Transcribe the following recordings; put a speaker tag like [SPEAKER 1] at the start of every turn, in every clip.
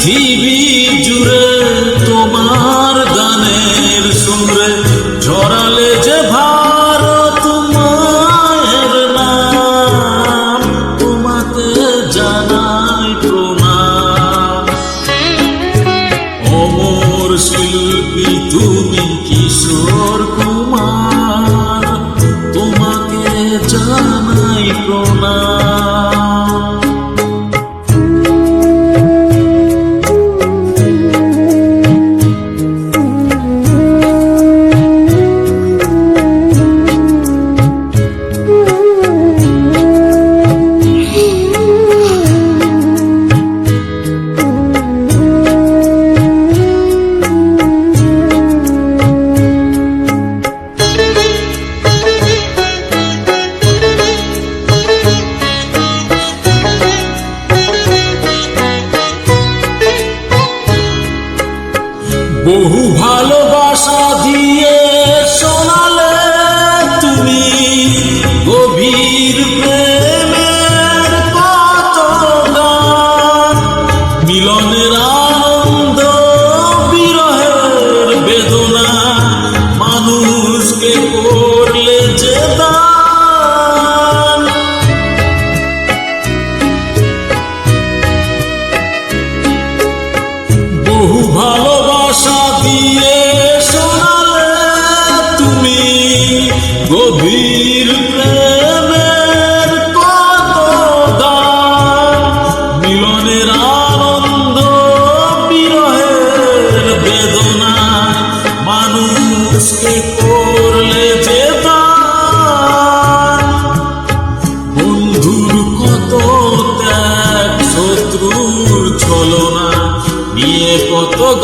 [SPEAKER 1] TV. Uhul!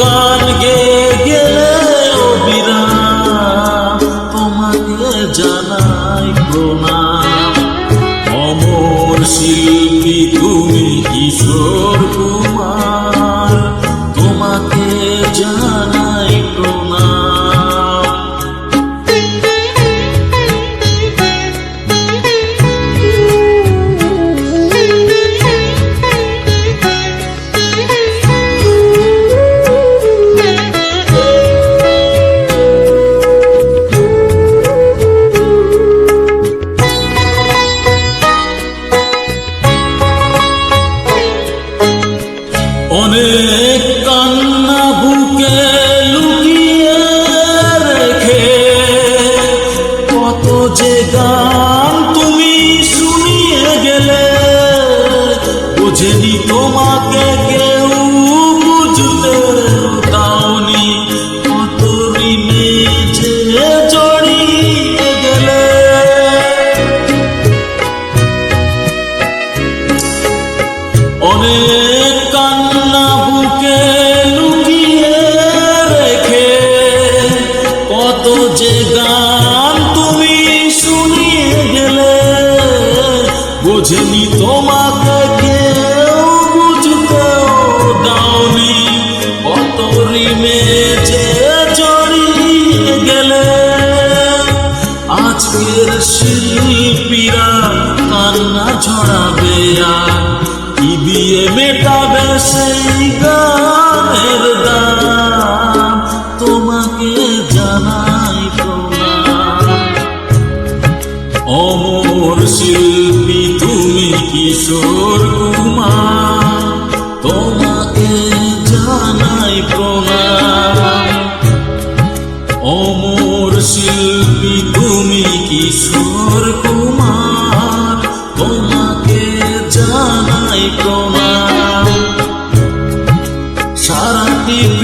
[SPEAKER 1] গান গে গেলে অবিরাম তোমাকে জানাই প্রণাম। অমর শিল্পী তুমি কিশোর। অনেক যাবে কি দিয়ে মেটাবে সেই গানের দাম। তোমাকে জানাই অমর শিল্পী, তুমি কিশোর কুমার। তোমাকে জানাই প্রণাম অমর শিল্পী, তুমি কিশোর কুমার।